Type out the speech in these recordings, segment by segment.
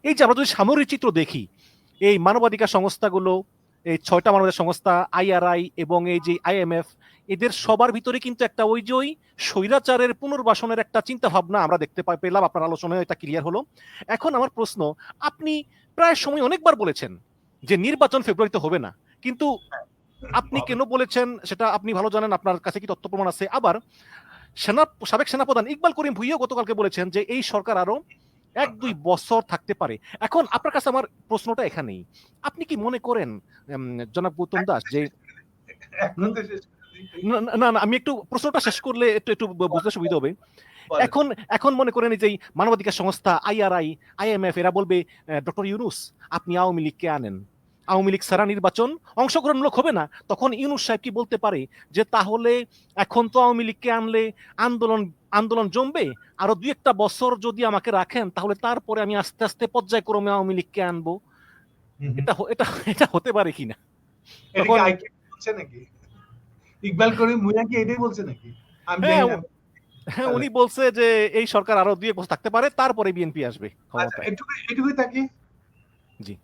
এই যে আমরা যদি সামরিক চিত্র দেখি এই মানবাধিকার সংস্থাগুলো এই ছয়টা মানবাধিকার সংস্থা আইআরআই এবং এই যে আইএমএফ এদের সবার ভিতরে কিন্তু একটা ওই যে ওই স্বৈরাচারের পুনর্বাসনের একটা চিন্তা ভাবনা আমরা দেখতে পা- পেলাম। আপনার আলোচনায় এটা ক্লিয়ার হলো। এখন আমার প্রশ্ন আপনি প্রায় সময় অনেকবার বলেছেন যে নির্বাচন ফেব্রুয়ারিতে হবে না। কিন্তু আপনি কেন বলেছেন সেটা আপনি ভালো জানেন আপনার কাছে কি তথ্য প্রমাণ আছে? আবার সেনা সাবেক সেনাপ্রধান ইকবাল করিম ভুইয়াও গতকালকে বলেছেন যে এই সরকার আরও এক দুই বছর থাকতে পারে। এখন আপনার কাছে আমার প্রশ্নটা এখানেই। আপনি কি মনে করেন জনাব গৌতম দাস যে। না না, আমি একটু প্রশ্নটা শেষ করলে একটু একটু বুঝতে সুবিধা হবে। এখন এখন মনে করেন এই যে মানবাধিকার সংস্থা আইআরআই আইএমএফ এরা বলবে ডক্টর ইউনুস আপনি আওয়ামী লীগকে আনেন। আওয়ামী লীগ সারা নির্বাচন অংশগ্রহণমূলক হবে না। তখন ইউনুস সাহেব কি বলতে পারে যে তাহলে এখন তো আওয়ামী লীগকে আনলে আন্দোলন আন্দোলন জমবে? আরও দুই একটা বছর যদি আমাকে রাখেন তাহলে তারপরে আমি আস্তে আস্তে পর্যায়ক্রমে আওয়ামী লীগকে আনব। এটা এটা এটা হতে পারে কিনা ইকবাল করিম মুয়া কি এটাই বলছে নাকি? আমি হ্যাঁ। হ্যাঁ উনি বলছে যে এই সরকার আরও দুই এক বছর থাকতে পারে তারপরে বিএনপি আসবে আচ্ছা, এটুকুই থাকি। জি।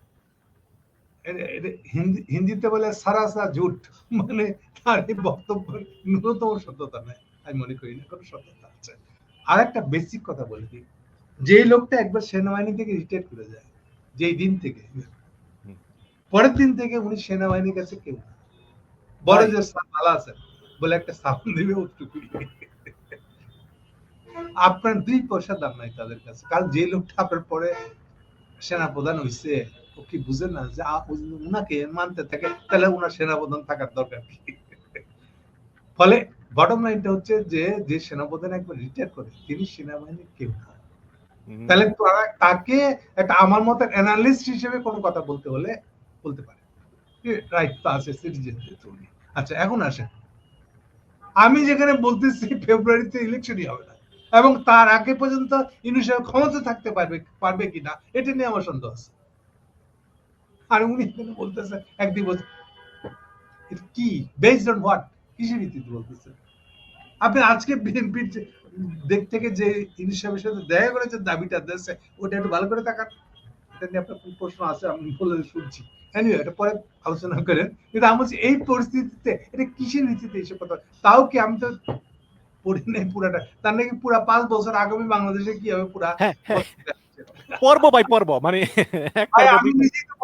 হিন্দি হিন্দিতে বলে সারাসা ঝুট মানে তার এই বক্তব্য ন্যূনতম সত্যতা নেই আমি মনে করি না কোনো সত্যতা আছে। আর একটা বেসিক কথা বলে দিই যে লোকটা একবার সেনাবাহিনী থেকে রিটায়ার করে যায় যেই দিন থেকে পরের দিন থেকে উনি সেনাবাহিনীর কাছে কেউ বড় যে সালা আছে বলে একটা সাউন্ড দিবে ওটুকুই। আপনার দুই পয়সা দাম নাই তাদের কাছে কারণ যে লোকটা আপনার পরে সেনাপ্রধান হইছে ও কি বুঝে না যে উনাকে মানতে থাকে তাহলে উনার সেনাপ্রধান থাকার দরকার কি? ফলে বটম লাইনটা হচ্ছে যে যে সেনাপ্রধান একবার রিটায়ার করে তিনি সেনাবাহিনীর কেউ না। তাহলে তাকে একটা আমার মতো অ্যানালিস্ট হিসেবে কোনো কথা বলতে হলে বলতে পারে। রাইট তো আছে সিটিজেনদের আচ্ছা এখন আসেন। আমি যেখানে বলতেছি ফেব্রুয়ারিতে ইলেকশনই হবে না। এবং তার আগে পর্যন্ত ইউনিসেফ ক্ষমতা থাকতে পারবে পারবে কিনা এটা নিয়ে আমার সন্দেহ আছে। আর উনি বলতেছে একদিন বলছে কি? বেসড অন হোয়াট কিসের ভিত্তিতে বলতেছে? আপনি আজকে বিএনপির দিক থেকে যে ইউনিসেফের সাথে দেখা করে যে দাবিটা দিয়েছে ওটা একটু ভালো করে তাকান। এটা নিয়ে আপনার প্রশ্ন আছে আমি বলে শুনছি। এনিওয়ে এটা পরে আলোচনা করেন। কিন্তু আমি বলছি এই পরিস্থিতিতে এটা কিসের ভিত্তিতে এসব কথা? তাও কি আমি তো পড়ি নাই পুরাটা? তার নাকি পুরা পাঁচ বছর আগামী বাংলাদেশে কি হবে পুরা হ্যাঁ হ্যাঁ। পর্ব বাই পর্ব মানে আমি নিজেই তো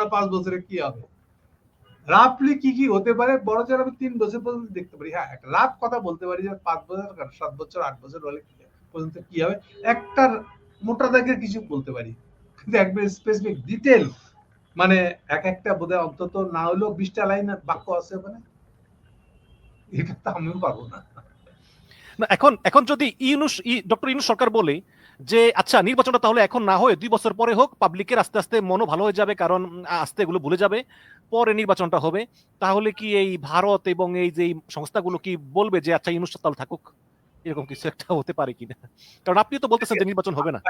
না পাঁচ বছরে কি হবে? রাফলি কি কি হতে পারে? বড় আমি তিন বছর পর্যন্ত দেখতে পারি। হ্যাঁ একটা রাফ কথা বলতে পারি যে পাঁচ বছর সাত বছর, আট বছর হলে পর্যন্ত কি হবে? একটা মোটা দাগের কিছু বলতে পারি। কিন্তু একবার স্পেসিফিক ডিটেল মানে এক একটা বোধহয় অন্তত না হলেও বিশটা লাইন বাক্য আছে মানে। এটা তো আমিও পারব না। না, এখন এখন যদি ইউনুস ডক্টর ইউনুস সরকার বলে যে আচ্ছা নির্বাচনটা তাহলে এখন না হয়ে দুই বছর পরে হোক পাবলিকের আস্তে আস্তে মনও ভালো হয়ে যাবে, কারণ আস্তে এগুলো ভুলে যাবে। পরে নির্বাচনটা হবে। তাহলে কি এই ভারত এবং এই যে সংস্থাগুলো কি বলবে যে আচ্ছা ইউনুস তাহলে থাকুক? এরকম কিছু একটা হতে পারে কিনা? কারণ আপনি তো বলতেছেন যে, নির্বাচন হবে না।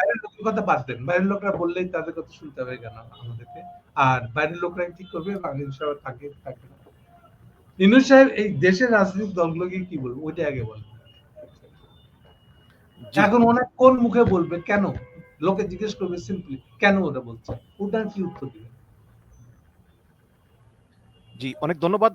কথা বাদ দেন। বাইরের লোকরা বললেই তাদের কথা শুনতে হবে কেন আমাদেরকে? আর বাইরের লোকরা কি করবে? বাংলাদেশ সাহেব থাকে না। ইনুস সাহেব, এই দেশের রাজনৈতিক দলগুলোকে কি বলব? ওইটা আগে বল জি। এখন ওনার কোন মুখে বলবে? কেন? লোকে জিজ্ঞেস করবে সিম্পলি কেন ওটা বলছে? ওটা কি উত্তর দিবে জি অনেক ধন্যবাদ।